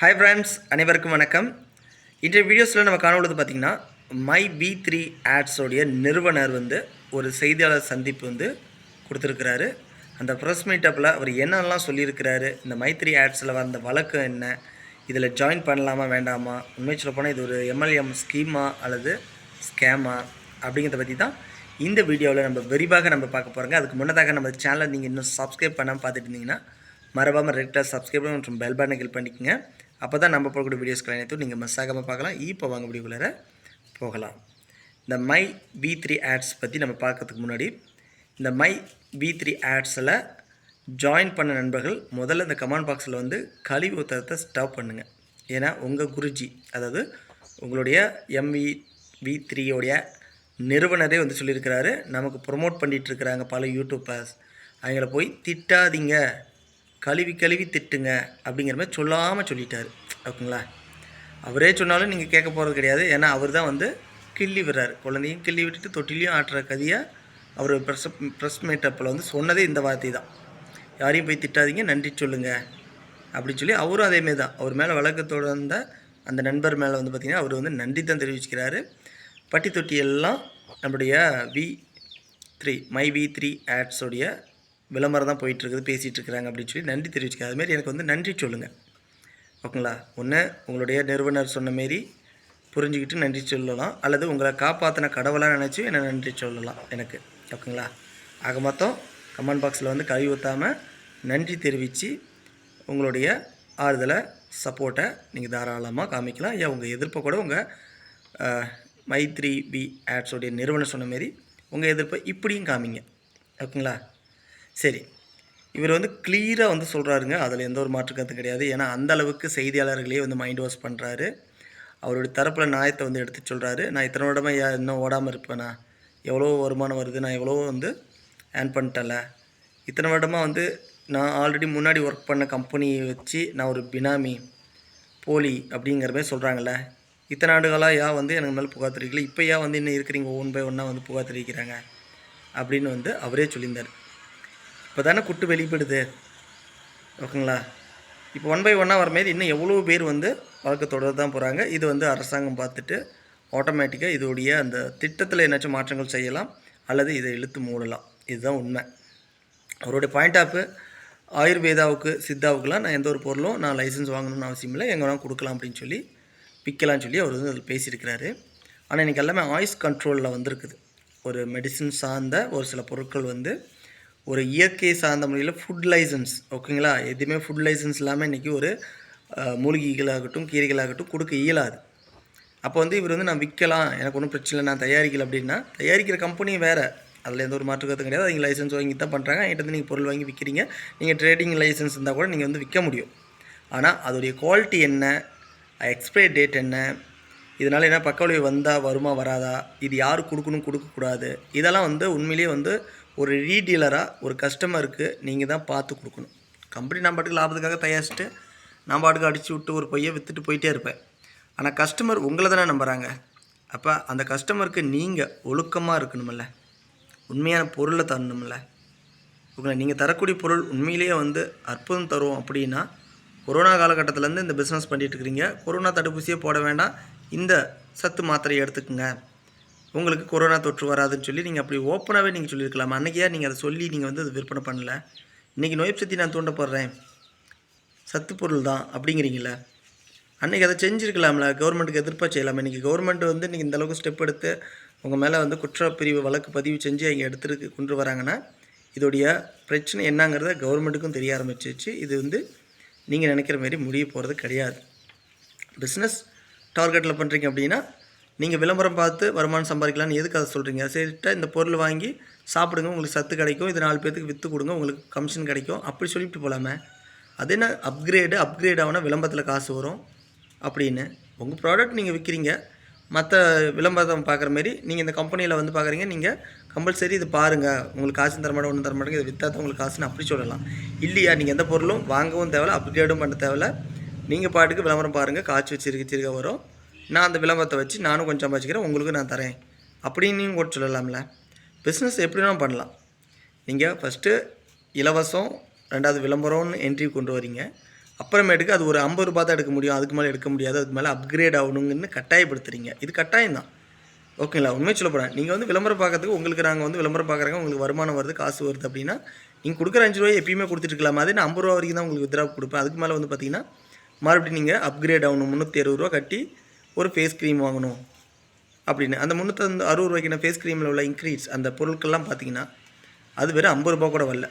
Hi friends அனைவருக்கும் வணக்கம். இன்றைய வீடியோஸில் நம்ம காணொழுது பார்த்திங்கன்னா மை பி த்ரீ ஆட்ஸோடைய நிறுவனர் வந்து ஒரு செய்தியாளர் சந்திப்பு வந்து கொடுத்துருக்கிறாரு. அந்த ப்ரெஸ் மீட்டப்பில் அவர் என்னெல்லாம் சொல்லியிருக்கிறாரு? இந்த மை த்ரீ ஆட்ஸில் வந்த வழக்கு என்ன? இதில் ஜாயின் பண்ணலாமா வேண்டாமா? உண்மை சொல்லப் போனால் இது ஒரு எம்எல்எம் ஸ்கீமா அல்லது ஸ்கேமா அப்படிங்கிறத பற்றி தான் இந்த வீடியோவில் நம்ம விரிவாக நம்ம பார்க்க போகிறோங்க அதுக்கு முன்னதாக நம்ம சேனலை நீங்கள் இன்னும் சப்ஸ்கிரைப் பண்ணாமல் பார்த்துட்டு இருந்தீங்கன்னா மறக்காமல் ரெக்டாக சப்ஸ்கிரைப் மற்றும் பெல் பட்டனை கிளிக் பண்ணிக்கோங்க. அப்போ தான் நம்ம போடக்கூடிய வீடியோஸ்க்கு அனைத்தும் நீங்கள் மிஸ் ஆகாமல் பார்க்கலாம். இப்போ வாங்க வீடியோக்குள்ளார போகலாம். இந்த மை வி த்ரீ ஆட்ஸ் பற்றி நம்ம பார்க்கறதுக்கு முன்னாடி இந்த மை வி த்ரீ ஆட்ஸில் ஜாயின் பண்ண நண்பர்கள் முதல்ல இந்த கமெண்ட் பாக்ஸில் வந்து கழிவு ஊத்தத்தை ஸ்டாப் பண்ணுங்கள் ஏன்னா உங்கள் குருஜி அதாவது உங்களுடைய எம்வி வி த்ரீயோடைய நிறுவனரே வந்து சொல்லியிருக்கிறாரு. நமக்கு ப்ரொமோட் பண்ணிகிட்ருக்கிறாங்க பல யூடியூப்பர்ஸ் அவங்கள போய் திட்டாதீங்க. கழுவி கழுவி திட்டுங்க அப்படிங்கிற மாதிரி சொல்லாமல் சொல்லிட்டார். ஓகேங்களா? அவரே சொன்னாலும் நீங்கள் கேட்க போகிறது கிடையாது. ஏன்னா அவர் தான் வந்து கிள்ளி விடுறாரு. குழந்தையும் கிள்ளி விட்டுட்டு தொட்டிலையும் ஆட்டுற கதையை அவர் ப்ரெஸ் ப்ரெஸ் மீட்டப்பில் வந்து சொன்னதே இந்த வார்த்தை தான். யாரையும் போய் திட்டாதீங்க நன்றி சொல்லுங்கள் அப்படின்னு சொல்லி அவரும் அதேமாரி தான். அவர் மேலே வழக்கு தொடர்ந்த அந்த நண்பர் மேலே வந்து பார்த்திங்கன்னா அவர் வந்து நன்றி தான் தெரிவிச்சுக்கிறாரு. பட்டி தொட்டி எல்லாம் நம்முடைய V three My V three ஆட்ஸோடைய விளம்பரம் தான் போயிட்டுருக்குது பேசிகிட்டு இருக்கிறாங்க அப்படின்னு சொல்லி நன்றி தெரிவிச்சுக்க அதுமாரி எனக்கு வந்து நன்றி சொல்லுங்கள் ஓகேங்களா? ஒன்று உங்களுடைய நிறுவனர் சொன்ன மாரி புரிஞ்சுக்கிட்டு நன்றி சொல்லலாம். அல்லது உங்களை காப்பாற்றின கடவுளாக நினச்சி என்னை நன்றி சொல்லலாம் எனக்கு. ஓகேங்களா? ஆக மொத்தம் கமெண்ட் பாக்ஸில் வந்து கழுவி ஊற்றாமல் நன்றி தெரிவித்து உங்களுடைய ஆறுதலை சப்போர்ட்டை நீங்கள் தாராளமாக காமிக்கலாம். ஏன் உங்கள் எதிர்ப்பை கூட உங்கள் மைத்ரி பி ஆட்ஸோடைய நிறுவனம் சொன்ன மாரி உங்கள் எதிர்ப்பை இப்படியும் காமிங்க. ஓகேங்களா? சரி. இவர் வந்து கிளியராக வந்து சொல்கிறாருங்க அதில் எந்த ஒரு மாற்று கருத்து கிடையாது. ஏன்னா அந்த அளவுக்கு செய்தியாளர்களே வந்து மைண்ட் வாஷ் பண்ணுறாரு அவருடைய தரப்பில் நியாயத்தை வந்து எடுத்து சொல்கிறாரு நான் இத்தனை வருடமாக ஏன் இன்னும் ஓடாமல் இருப்பேனா? எவ்வளோ வருமானம் வருது? நான் எவ்வளோ வந்து ஏர்ன் பண்ணிட்டேன்ல. இத்தனை வருடமாக வந்து நான் ஆல்ரெடி முன்னாடி ஒர்க் பண்ண கம்பெனியை வச்சு நான் ஒரு பினாமி போலி அப்படிங்கிற மாதிரி சொல்கிறாங்கல்ல இத்தனை ஆண்டுகளாக யா வந்து எனக்கு மேலே புகார் தெரிவிக்கல. இப்போ ஏன் வந்து இன்னும் இருக்கிறீங்க? ஒன் பை ஒன்னாக வந்து புகார் தெரிவிக்கிறாங்க. அப்படின்னு வந்து அவரே சொல்லியிருந்தார். இப்போ தானே குட்டு வெளிப்படுது. ஓகேங்களா? இப்போ ஒன் பை ஒன்னாக வர இன்னும் எவ்வளோ பேர் வந்து வழக்கு தொடர்ந்து தான் போகிறாங்க இது வந்து அரசாங்கம் பார்த்துட்டு ஆட்டோமேட்டிக்காக இதோடைய அந்த திட்டத்தில் என்னாச்சும் மாற்றங்கள் செய்யலாம் அல்லது இதை இழுத்து மூடலாம். இதுதான் உண்மை. அவருடைய பாயிண்ட் ஆஃப் ஆயுர்வேதாவுக்கு சித்தாவுக்குலாம் நான் எந்த ஒரு பொருளும் நான் லைசன்ஸ் வாங்கணும்னு அவசியம் இல்லை. எங்கே வேணால் கொடுக்கலாம் அப்படின்னு சொல்லி விற்கலாம்னு சொல்லி அவர் வந்து அதில் பேசியிருக்கிறாரு. ஆனால் இன்றைக்கி எல்லாமே ஆயுஸ் கண்ட்ரோலில் வந்திருக்குது. ஒரு மெடிசின் சார்ந்த ஒரு சில பொருட்கள் வந்து ஒரு இயற்கை சார்ந்த முறையில் ஃபுட் லைசன்ஸ் ஓகேங்களா எதுவுமே ஃபுட் லைசன்ஸ் இல்லாமல் இன்றைக்கி ஒரு மூலிகைகளாகட்டும் கீரைகளாகட்டும் கொடுக்க இயலாது. அப்போ வந்து இவர் வந்து நான் விற்கலாம் எனக்கு ஒன்றும் பிரச்சனை இல்லை நான் தயாரிக்கல அப்படின்னா தயாரிக்கிற கம்பெனியும் வேறு. அதில் எந்த ஒரு மாற்று கருத்தும் கிடையாது. அவங்க லைசன்ஸ் வாங்கி தான் பண்ணுறாங்க என்கிட்ட வந்து நீங்கள் பொருள் வாங்கி விற்கிறீங்க நீங்கள் ட்ரேடிங் லைசன்ஸ் இருந்தால் கூட நீங்கள் வந்து விற்க முடியும். ஆனால் அதோடைய குவாலிட்டி என்ன? எக்ஸ்பைரி டேட் என்ன? இதனால் என்ன பக்கவிளைவு வந்தால் வருமா வராதா? இது யார் கொடுக்கணும் கொடுக்கக்கூடாது? இதெல்லாம் வந்து உண்மையிலேயே வந்து ஒரு ரீடீலராக ஒரு கஸ்டமருக்கு நீங்கள் தான் பார்த்து கொடுக்கணும். கம்பெனி நம்ம பாட்டுக்கு லாபத்துக்காக தயாரிச்சுட்டு நான் பாட்டுக்கு அடித்து விட்டு ஒரு பையை விற்றுட்டு போயிட்டே இருப்பேன். ஆனால் கஸ்டமர் உங்களை தானே நம்புகிறாங்க அப்போ அந்த கஸ்டமருக்கு நீங்கள் ஒழுக்கமாக இருக்கணுமில்ல. உண்மையான பொருளை தரணுமில்ல. உங்களை நீங்கள் தரக்கூடிய பொருள் உண்மையிலேயே வந்து அற்புதம் தரும் அப்படின்னா கொரோனா காலகட்டத்திலேருந்து இந்த பிஸ்னஸ் பண்ணிகிட்டு இருக்கிறீங்க. கொரோனா தடுப்பூசியே போட வேண்டாம். இந்த சத்து மாத்திரையை எடுத்துக்கோங்க. உங்களுக்கு கொரோனா தொற்று வராதுன்னு சொல்லி நீங்கள் அப்படி ஓப்பனாகவே நீங்கள் சொல்லியிருக்கலாம். அன்றைக்கியா நீங்கள் அதை சொல்லி நீங்கள் வந்து அதை விற்பனை பண்ணல? இன்றைக்கி நோய் சக்தி நான் தூண்டப்படுறேன் சத்து பொருள் தான் அப்படிங்கிறீங்கள அன்றைக்கி அதை செஞ்சுருக்கலாம்ல. கவர்மெண்ட்டுக்கு எதிர்ப்பாக செய்யலாமா. இன்றைக்கி கவர்மெண்ட் வந்து இன்றைக்கி இந்தளவுக்கு ஸ்டெப் எடுத்து உங்கள் மேலே வந்து குற்றப்பிரிவு வழக்கு பதிவு செஞ்சு அவங்க எடுத்துருக்கு கொண்டு வராங்கன்னா இதோடைய பிரச்சனை என்னங்கிறத கவர்மெண்ட்டுக்கும் தெரிய ஆரம்பிச்சிச்சு இது வந்து நீங்கள் நினைக்கிற மாதிரி முடிய போகிறது கிடையாது. பிஸ்னஸ் டார்கெட்டில் பண்ணுறீங்க அப்படின்னா நீங்கள் விளம்பரம் பார்த்து வருமானம் சம்பாதிக்கலாம்னு எதுக்கு அதை சொல்கிறீங்க சரிட்டா இந்த பொருள் வாங்கி சாப்பிடுங்க உங்களுக்கு சத்து கிடைக்கும் இது நாலு பேர்த்துக்கு விற்று கொடுங்க உங்களுக்கு கமிஷன் கிடைக்கும் அப்படி சொல்லிட்டு போகலாமே அது என்ன அப்கிரேடு அப்கிரேட் ஆகுனா விளம்பரத்தில் காசு வரும். அப்படின்னு. உங்கள் ப்ராடக்ட் நீங்கள் விற்கிறீங்க மற்ற விளம்பரம் பார்க்குற மாரி நீங்கள் இந்த கம்பெனியில் வந்து பார்க்குறீங்க நீங்கள் கம்பல்சரி இது பாருங்கள் உங்களுக்கு காசு தரமாட்டோம் ஒன்று ஒன்றும் தர மாட்டேங்க இதை விற்றா தான் உங்களுக்கு காசுன்னு அப்படி சொல்லலாம். இல்லையா நீங்கள் எந்த பொருளும் வாங்கவும் தேவையில்ல அப்கிரேடும் பண்ண தேவையில்ல. நீங்கள் பாட்டுக்கு விளம்பரம் பாருங்கள் காய்ச்சி வச்சிருக்க சிறுக வரும். நான் அந்த விளம்பரத்தை வச்சு நானும் கொஞ்சம் சம்பாதிக்கிறேன் உங்களுக்கு நான் தரேன் அப்படின்னு கூட சொல்லலாம்ல. பிஸ்னஸ் எப்படினா பண்ணலாம். நீங்கள் ஃபஸ்ட்டு இலவசம் ரெண்டாவது விளம்பரம்னு என்ட்ரி கொண்டு வரீங்க. அப்புறமேட்டுக்கு அது ஒரு ஐம்பது ரூபா தான் எடுக்க முடியும் அதுக்கு மேலே எடுக்க முடியாது அதுக்கு மேலே அப்கிரேட் ஆகணுங்கன்னு கட்டாயப்படுத்துறீங்க. இது கட்டாயம் தான். ஓகேங்களா உண்மையை சொல்ல போகிறேன் நீங்கள் வந்து விளம்பரம் பார்க்கறதுக்கு உங்களுக்கு நாங்கள் வந்து விளம்பரம் பார்க்குறாங்க உங்களுக்கு வருமானம் வருது காசு வருது அப்படின்னா நீங்கள் கொடுக்குற அஞ்சு ரூபாய் எப்பயுமே கொடுத்துட்டுருக்கலாம் அதே நான் ஐம்பது ரூபா வரைக்கும் தான் உங்களுக்கு வித்ரா கொடுப்பேன். அதுக்கு மேலே வந்து பார்த்தீங்கன்னா மறுபடியும் நீங்கள் அப்கிரேட் ஆகணும் முந்நூற்றி அறுபது ரூபா கட்டி ஒரு ஃபேஸ் க்ரீம் வாங்கணும் அப்படின்னு. அந்த முந்நூற்றி அறுபது ரூபாய்க்கு ஃபேஸ் க்ரீமில் உள்ள இன்க்ரீஸ் அந்த பொருட்கள்லாம் பார்த்தீங்கன்னா அது வெறும் ஐம்பது ரூபா கூட வரல.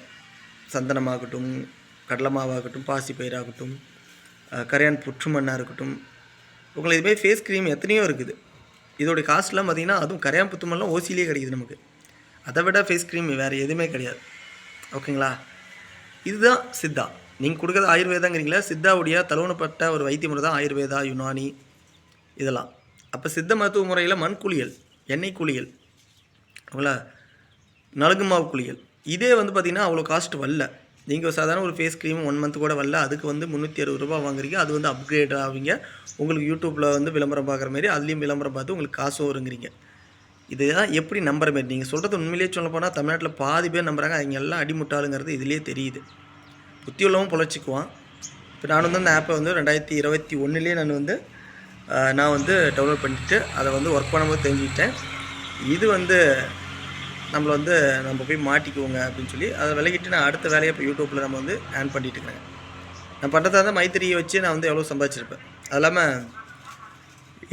சந்தனமாகட்டும் கடலை மாவாகட்டும் பாசி பயிராகட்டும் கரையான் புற்றுமண்ணாக இருக்கட்டும் உங்களுக்கு இதுமாதிரி ஃபேஸ் க்ரீம் எத்தனையோ இருக்குது. இதோடைய காஸ்ட்லாம் பார்த்தீங்கன்னா அதுவும் கரையான் புத்துமெல்லாம் ஓசிலேயே கிடைக்குது நமக்கு. அதை விட ஃபேஸ் க்ரீம் வேறு எதுவுமே கிடையாது. ஓகேங்களா இதுதான் சித்தா. நீங்கள் கொடுக்குறது ஆயுர்வேதாங்கிறீங்களா சித்தாவுடைய தழுவனப்பட்ட ஒரு வைத்திய முறை தான் ஆயுர்வேதா யுனானி இதெல்லாம். அப்போ சித்த மருத்துவ முறையில் மண் குளியல் எண்ணெய் குளியல் ஓகேங்களா நலுங்கு மாவு குளியல். இதே வந்து பார்த்திங்கன்னா அவ்வளோ காஸ்ட் வரல. நீங்கள் சாதாரண ஒரு ஃபேஸ் க்ரீம் ஒன் மந்த் கூட வரல. அதுக்கு வந்து முந்நூற்றி அறுபது ரூபா வாங்குறீங்க. அது வந்து அப்கிரேட் ஆவீங்க. உங்களுக்கு யூடியூப்பில் வந்து விளம்பரம் பார்க்குற மாதிரி அதுலேயும் விளம்பரம் பார்த்து உங்களுக்கு காசும் வருங்கிறீங்க. இதுதான் எப்படி நம்புற மாதிரி? நீங்கள் சொல்கிறது உண்மையிலேயே சொல்ல போனால் தமிழ்நாட்டில் பாதி பேர் நம்புறாங்க. அவங்க எல்லாம் அடிமுட்டாளுங்கிறது இதுலேயே தெரியுது. புத்தி உள்ளவன் பொழைச்சிக்குவான் இப்போ நான் வந்து அந்த ஆப்பை வந்து ரெண்டாயிரத்தி இருபத்தி ஒன்றுலேயே நான் வந்து நான் வந்து டவுன்லோட் பண்ணிவிட்டு அதை வந்து ஒர்க் பண்ணும்போது தெரிஞ்சுக்கிட்டேன். இது வந்து நம்மளை வந்து நம்ம போய் மாட்டிக்குவோங்க அப்படின்னு சொல்லி அதை விலகிட்டு நான் அடுத்த வேலையை இப்போ யூடியூப்பில் நம்ம வந்து ஆன் பண்ணிட்டு இருக்கிறேன் நான் பண்ணுறதா தான் மைத்திரியை வச்சு நான் வந்து எவ்வளோ சம்பாதிச்சிருப்பேன். அது இல்லாமல்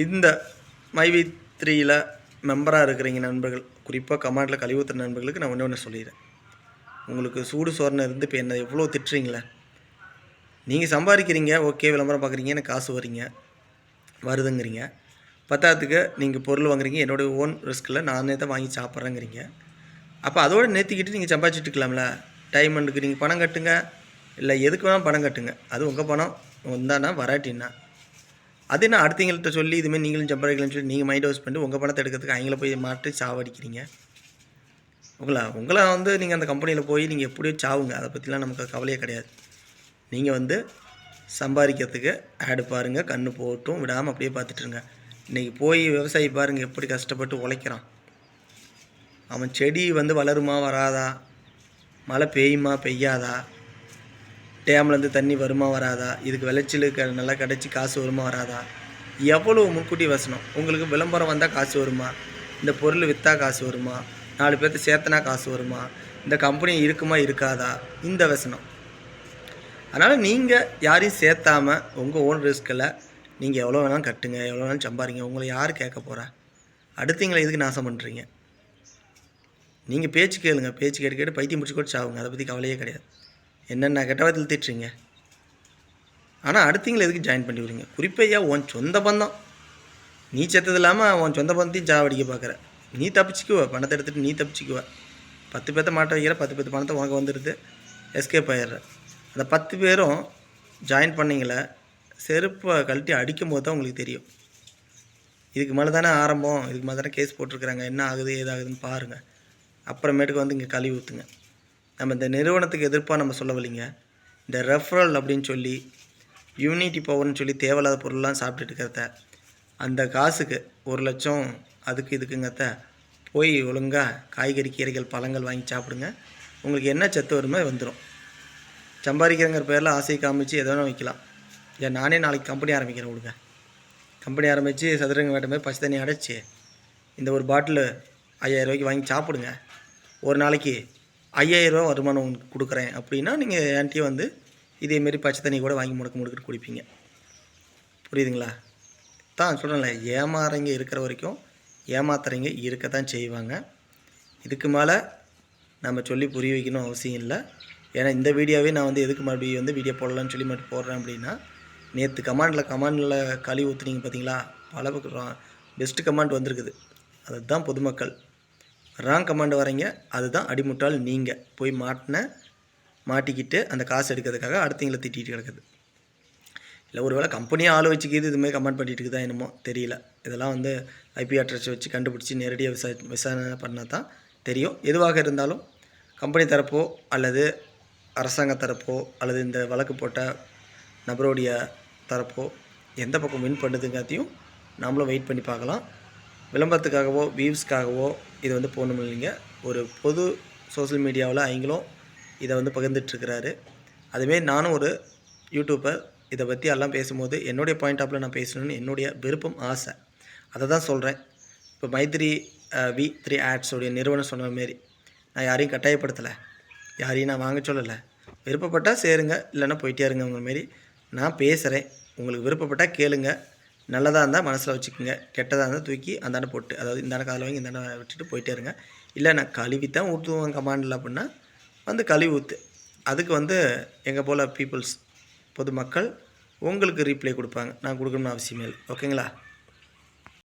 இந்த மைவி த்ரீயில் மெம்பராக இருக்கிறீங்க நண்பர்கள் குறிப்பாக கமாண்டில் கழிவுத்துற நண்பர்களுக்கு நான் ஒன்று ஒன்று சொல்லிடுறேன். உங்களுக்கு சூடு சோர்ணம் இருந்து இப்போ என்ன எவ்வளோ திட்டுறீங்களே? நீங்கள் சம்பாதிக்கிறீங்க ஓகே விளம்பரம் பார்க்குறீங்க எனக்கு காசு வரீங்க வருதுங்கிறீங்க. பத்தாத்துக்கு நீங்கள் பொருள் வாங்குறீங்க. என்னுடைய ஓன் ரிஸ்கில் நானே தான் வாங்கி சாப்பிட்றேங்கிறீங்க. அப்போ அதோட நேற்றிக்கிட்டு நீங்கள் சம்பாதிச்சிட்டு இருக்கலாம்ல. டைமண்டுக்கு நீங்கள் பணம் கட்டுங்க. இல்லை எதுக்கு வேணால் பணம் கட்டுங்க. அது உங்கள் பணம். வந்தானா வராட்டின்னா. அது என்ன அடுத்தவங்கள்ட்ட சொல்லி இதுமாதிரி நீங்களும் சம்பாதிக்கலன்னு சொல்லி நீங்கள் மைண்ட் வாஷ் பண்ணிட்டு உங்கள் பணத்தை எடுக்கிறதுக்கு அவங்கள போய் மாற்றி சாவடிக்கிறீங்க. உங்களா உங்களை வந்து நீங்கள் அந்த கம்பெனியில் போய் நீங்கள் எப்படியோ சாவுங்க. அதை பற்றிலாம் நமக்கு கவலையே கிடையாது. நீங்கள் வந்து சம்பாதிக்கிறதுக்கு ஆடு பாருங்கள் கண்ணு போட்டும். விடாமல் அப்படியே பார்த்துட்ருங்க இன்றைக்கி போய் விவசாயி பாருங்கள் எப்படி கஷ்டப்பட்டு உழைக்கிறான். அவன் செடி வந்து வளருமா வராதா? மழை பெய்யுமா பெய்யாதா? டேம்லேருந்து தண்ணி வருமா வராதா? இதுக்கு விளைச்சல் க நல்லா கிடச்சி காசு வருமா வராதா? எவ்வளோ முன்கூட்டி வசனம். உங்களுக்கு விளம்பரம் வந்தால் காசு வருமா? இந்த பொருள் விற்றா காசு வருமா? நாலு பேர்த்து சேர்த்தனா காசு வருமா? இந்த கம்பெனி இருக்குமா இருக்காதா? இந்த வசனம். அதனால் நீங்கள் யாரையும் சேர்த்தாமல் உங்கள் ஓன் ரிஸ்கில் நீங்கள் எவ்வளோ வேணாலும் கட்டுங்க எவ்வளோ வேணாலும் சம்பாதிங்க உங்களை யார் கேட்க போகிறா அடுத்தவங்களை எதுக்கு நாசம் பண்ணுறீங்க நீங்கள் பேச்சு கேளுங்க பேச்சு கேட்டு கேட்டு பைத்தியம் முடிச்சு கூட சாவுங்க. அதை பற்றி கவலையே கிடையாது. என்னென்ன கெட்டவத்தில் திட்டுறீங்க ஆனால் அடுத்தவங்களை எதுக்கு ஜாயின் பண்ணி விடுறீங்க? குறிப்பையா உன் சொந்த பந்தம். நீ செத்தது இல்லாமல் உன் சொந்த பந்தத்தையும் சாவடிக்க பார்க்குற நீ தப்பிச்சுக்குவ பணத்தை எடுத்துகிட்டு நீ தப்பிச்சுக்குவ. பத்து பேர்த்த மாட்ட வைக்கிற பத்து பேர்த்து பணத்தை உனக்கு வந்துடுது எஸ்கேப் ஆயிடுற. அந்த பத்து பேரும் ஜாயின் பண்ணிங்கள செருப்பை கழட்டி அடிக்கும் போது தான் உங்களுக்கு தெரியும். இதுக்கு மேலே தானே ஆரம்பம் இதுக்கு மேலே தானே கேஸ் போட்டிருக்கிறாங்க என்ன ஆகுது ஏதாகுதுன்னு பாருங்கள் அப்புறமேட்டுக்கு வந்து இங்கே கழுவி ஊற்றுங்க நம்ம இந்த நிறுவனத்துக்கு எதிர்ப்பாக நம்ம சொல்லவில்லைங்க. இந்த ரெஃபரல் அப்படின்னு சொல்லி யூனிட்டி பவர்னு சொல்லி தேவையில்லாத பொருள்லாம் சாப்பிட்டுட்டு இருக்கிறத அந்த காசுக்கு ஒரு லட்சம் அதுக்கு இதுக்குங்கத்த போய் ஒழுங்காக காய்கறி கீரைகள் பழங்கள் வாங்கி சாப்பிடுங்க. உங்களுக்கு என்ன சத்து வருமோ வந்துடும் சம்பாதிக்கிறங்கிற பேரில் ஆசையை காமிச்சு எதோ ஒன்று வைக்கலாம். ஏன் நானே நாளைக்கு கம்பெனி ஆரம்பிக்கிறேன் கொடுங்க. கம்பெனி ஆரம்பித்து சதுரங்க வேட்ட மாதிரி பச்சை தண்ணி அடைச்சி இந்த ஒரு பாட்டில் ஐயாயிரம் ரூபாய்க்கு வாங்கி சாப்பிடுங்க. ஒரு நாளைக்கு ஐயாயிரம் வருமானம் உங்களுக்கு கொடுக்குறேன் அப்படின்னா நீங்கள் என்கிட்டயே வந்து இதேமாரி பச்சை தண்ணி கூட வாங்கி முடக்க முடுக்கிட்டு குடிப்பீங்க. புரியுதுங்களா? தான் சொல்கிறேன்ல ஏமாறங்க இருக்கிற வரைக்கும் ஏமாத்துறவங்க இருக்க தான் செய்வாங்க. இதுக்கு மேலே நம்ம சொல்லி புரிய வைக்கணும் அவசியம் இல்லை. ஏன்னா இந்த வீடியோவே நான் வந்து எதுக்கு மறுபடியும் வந்து வீடியோ போடலான்னு சொல்லி மட்டும் போடுறேன் அப்படின்னா நேற்று கமாண்டில் கமாண்டில் கழுவி ஊற்றுனீங்க பார்த்தீங்களா பல பக்கம் பெஸ்ட்டு கமாண்ட் வந்திருக்குது. அதுதான் பொதுமக்கள். ராங் கமாண்ட் வரீங்க அதுதான் அடிமுட்டால் நீங்கள் போய் மாட்டின மாட்டிக்கிட்டு அந்த காசு எடுக்கிறதுக்காக அடுத்தவங்களை திட்டிகிட்டு கிடக்குது. இல்லை ஒருவேளை கம்பெனியே ஆள் வச்சுக்கிது இதுமாதிரி கமெண்ட் பண்ணிட்டு இருக்குதா என்னமோ தெரியல. இதெல்லாம் வந்து ஐபி அட்ரஸ் வச்சு கண்டுபிடிச்சி நேரடியாக விசா விசாரணை பண்ணால் தான் தெரியும். எதுவாக இருந்தாலும் கம்பெனி தரப்போ அல்லது அரசாங்க தரப்போ அல்லது இந்த வழக்கு போட்ட நபருடைய தரப்போ எந்த பக்கம் வின் பண்ணுதுங்காத்தையும் நாமளும் வெயிட் பண்ணி பார்க்கலாம். விளம்பரத்துக்காகவோ வியூஸ்க்காகவோ இது வந்து போகணும் இல்லைங்க. ஒரு பொது சோஷியல் மீடியாவில் அவங்களும் இதை வந்து பகிர்ந்துட்டுருக்கிறாரு அதுமாரி நானும் ஒரு யூடியூப்பர் இதை பற்றி எல்லாம் பேசும்போது என்னுடைய பாயிண்ட் ஆஃப்ல நான் பேசணும்னு என்னுடைய விருப்பம் ஆசை. அதை தான் சொல்கிறேன் இப்போ மைத்ரி வி த்ரீ ஆட்ஸோடைய நிறுவனம் சொன்ன மாரி நான் யாரையும் கட்டாயப்படுத்தலை. யாரையும் நான் வாங்க சொல்லலை. விருப்பப்பட்டால் சேருங்க இல்லைன்னா போயிட்டே உங்கள் மாரி. நான் பேசுகிறேன் உங்களுக்கு விருப்பப்பட்டால் கேளுங்க. நல்லதாக இருந்தால் மனசில் வச்சுக்கோங்க. கெட்டதாக இருந்தால் தூக்கி அந்தாண்ட போட்டு அதாவது இந்தாண்ட காதில் வாங்கி இந்தாண்ட விட்டுட்டு போயிட்டே இருங்க இல்லை நான் கழுவி தான் ஊற்றுவேன் கமாண்டில் அப்படின்னா வந்து கழுவி ஊற்று அதுக்கு வந்து எங்கள் போல் பீப்புள்ஸ் பொதுமக்கள் உங்களுக்கு ரீப்ளை கொடுப்பாங்க. நான் கொடுக்கணும்னு அவசியமே இல்லை. ஓகேங்களா